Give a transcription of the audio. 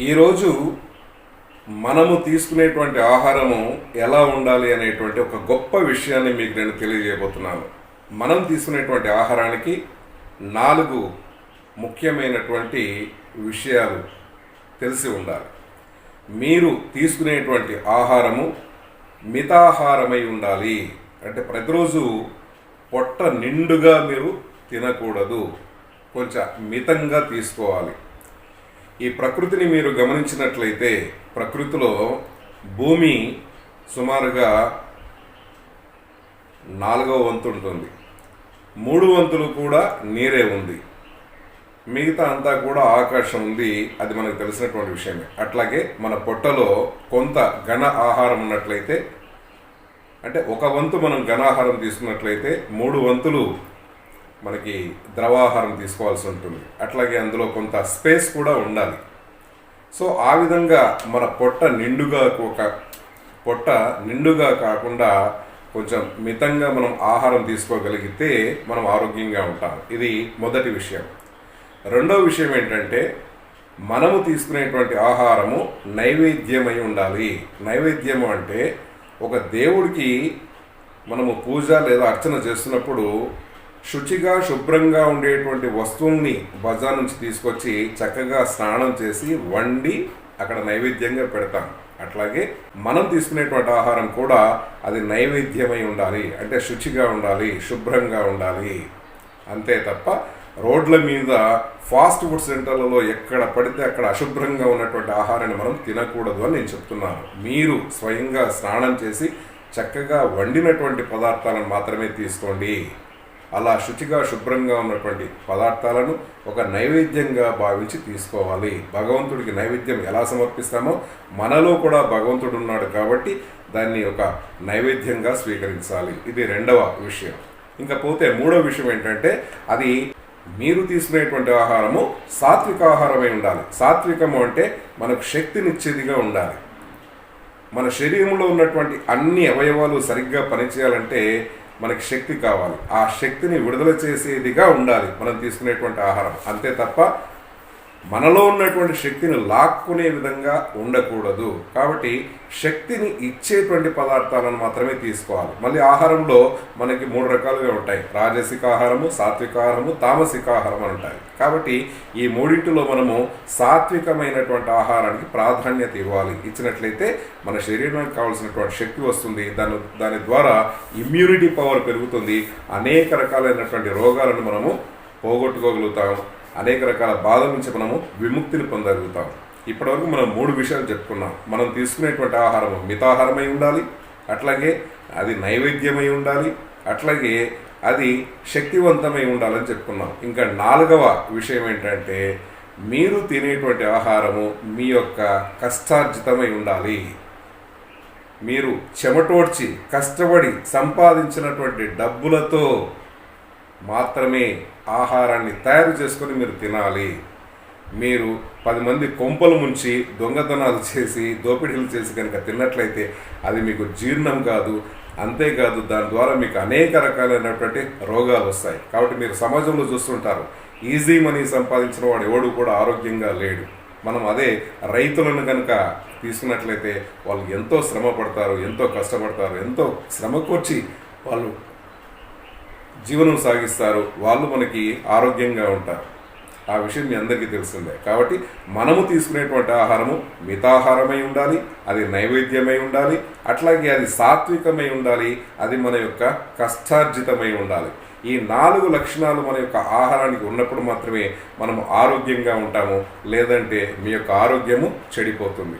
ఈరోజు మనము తీసుకునేటువంటి ఆహారము ఎలా ఉండాలి అనేటువంటి ఒక గొప్ప విషయాన్ని మీకు నేను తెలియజేయబోతున్నాను. మనం తీసుకునేటువంటి ఆహారానికి నాలుగు ముఖ్యమైనటువంటి విషయాలు తెలిసి ఉండాలి. మీరు తీసుకునేటువంటి ఆహారము మితాహారమై ఉండాలి. అంటే ప్రతిరోజు పొట్ట నిండుగా మీరు తినకూడదు. కొంచెం మితంగా తీసుకోవాలి. ఈ ప్రకృతిని మీరు గమనించినట్లయితే ప్రకృతిలో భూమి సుమారుగా నాలుగవ వంతు ఉంటుంది. మూడు వంతులు కూడా నీరే ఉంది. మిగతా అంతా కూడా ఆకాశం ఉంది. అది మనకు తెలిసినటువంటి విషయమే. అట్లాగే మన పొట్టలో కొంత ఘన ఆహారం ఉన్నట్లయితే అంటే ఒక వంతు మనం ఘనాహారం తీసుకున్నట్లయితే మూడు వంతులు మనకి ద్రవాహారం తీసుకోవాల్సి ఉంటుంది. అట్లాగే అందులో కొంత స్పేస్ కూడా ఉండాలి. సో ఆ విధంగా మన పొట్ట నిండుగా ఒక పొట్ట నిండుగా కాకుండా కొంచెం మితంగా మనం ఆహారం తీసుకోగలిగితే మనం ఆరోగ్యంగా ఉంటాం. ఇది మొదటి విషయం. రెండవ విషయం ఏంటంటే మనము తీసుకునేటువంటి ఆహారము నైవేద్యమై ఉండాలి. నైవేద్యము అంటే ఒక దేవుడికి మనము పూజ లేదా అర్చన చేస్తున్నప్పుడు శుచిగా శుభ్రంగా ఉండేటువంటి వస్తువుల్ని బజార్ నుంచి తీసుకొచ్చి చక్కగా స్నానం చేసి వండి అక్కడ నైవేద్యంగా పెడతాం. అట్లాగే మనం తీసుకునేటువంటి ఆహారం కూడా అది నైవేద్యమై ఉండాలి. అంటే శుచిగా ఉండాలి శుభ్రంగా ఉండాలి. అంతే తప్ప రోడ్ల మీద ఫాస్ట్ ఫుడ్ సెంటర్లలో ఎక్కడ పడితే అక్కడ అశుభ్రంగా ఉన్నటువంటి ఆహారాన్ని మనం తినకూడదు అని నేను చెప్తున్నాను. మీరు స్వయంగా స్నానం చేసి చక్కగా వండినటువంటి పదార్థాలను మాత్రమే తీసుకోండి. అలా శుచిగా శుభ్రంగా ఉన్నటువంటి పదార్థాలను ఒక నైవేద్యంగా భావించి తీసుకోవాలి. భగవంతుడికి నైవేద్యం ఎలా సమర్పిస్తామో మనలో కూడా భగవంతుడు ఉన్నాడు కాబట్టి దాన్ని ఒక నైవేద్యంగా స్వీకరించాలి. ఇది రెండవ విషయం. ఇంకా పోతే మూడవ విషయం ఏంటంటే అది మీరు తీసుకునేటువంటి ఆహారము సాత్విక ఆహారమై ఉండాలి. సాత్వికము అంటే మనకు శక్తినిచ్చేదిగా ఉండాలి. మన శరీరంలో ఉన్నటువంటి అన్ని అవయవాలు సరిగ్గా పనిచేయాలంటే మనకి శక్తి కావాలి. ఆ శక్తిని విడుదల చేసేదిగా ఉండాలి. మనం తీసుకునేటువంటి ఆహారం. అంతే తప్ప మనలో ఉన్నటువంటి శక్తిని లాక్కునే విధంగా ఉండకూడదు. కాబట్టి శక్తిని ఇచ్చేటువంటి పదార్థాలను మాత్రమే తీసుకోవాలి. మళ్ళీ ఆహారంలో మనకి మూడు రకాలుగా ఉంటాయి. రాజసిక ఆహారము సాత్విక ఆహారము తామసిక ఆహారం అని ఉంటాయి. కాబట్టి ఈ మూడింటిలో మనము సాత్వికమైనటువంటి ఆహారానికి ప్రాధాన్యత ఇవ్వాలి. ఇచ్చినట్లయితే మన శరీరానికి కావాల్సినటువంటి శక్తి వస్తుంది. దాని దాని ద్వారా ఇమ్యూనిటీ పవర్ పెరుగుతుంది. అనేక రకాలైనటువంటి రోగాలను మనము పోగొట్టుకోగలుగుతాం అనేక రకాల బాధల నుంచి మనము విముక్తిని పొందగలుగుతాం. ఇప్పటివరకు మనం మూడు విషయాలు చెప్పుకున్నాం. మనం తీసుకునేటువంటి ఆహారం మితాహారమై ఉండాలి అట్లాగే అది నైవేద్యమై ఉండాలి అట్లాగే అది శక్తివంతమై ఉండాలని చెప్పుకున్నాం. ఇంకా నాలుగవ విషయం ఏంటంటే మీరు తినేటువంటి ఆహారము మీ యొక్క కష్టార్జితమై ఉండాలి. మీరు చెమటోడ్చి కష్టపడి సంపాదించినటువంటి డబ్బులతో మాత్రమే ఆహారాన్ని తయారు చేసుకొని మీరు తినాలి. మీరు పది మంది కొంపలు ముంచి దొంగతనాలు చేసి దోపిడీలు చేసి కనుక తిన్నట్లయితే అది మీకు జీర్ణం కాదు అంతేకాదు దాని ద్వారా మీకు అనేక రకాలైనటువంటి రోగాలు వస్తాయి. కాబట్టి మీరు సమాజంలో చూస్తుంటారు ఈజీ మనీ సంపాదించిన వాడు ఎవడు కూడా ఆరోగ్యంగా లేడు. మనం అదే రైతులను కనుక తీసుకున్నట్లయితే వాళ్ళు ఎంతో శ్రమ పడతారు ఎంతో కష్టపడతారు ఎంతో శ్రమకొచ్చి వాళ్ళు జీవనం సాగిస్తారు. వాళ్ళు మనకి ఆరోగ్యంగా ఉంటారు. ఆ విషయం మీ అందరికీ తెలిసిందే కాబట్టి మనము తీసుకునేటువంటి ఆహారము మితాహారమై ఉండాలి అది నైవేద్యమై ఉండాలి అట్లాగే అది సాత్వికమై ఉండాలి అది మన యొక్క కష్టార్జితమై ఉండాలి. ఈ నాలుగు లక్షణాలు మన యొక్క ఆహారానికి ఉన్నప్పుడు మాత్రమే మనము ఆరోగ్యంగా ఉంటాము. లేదంటే మీ యొక్క ఆరోగ్యము చెడిపోతుంది.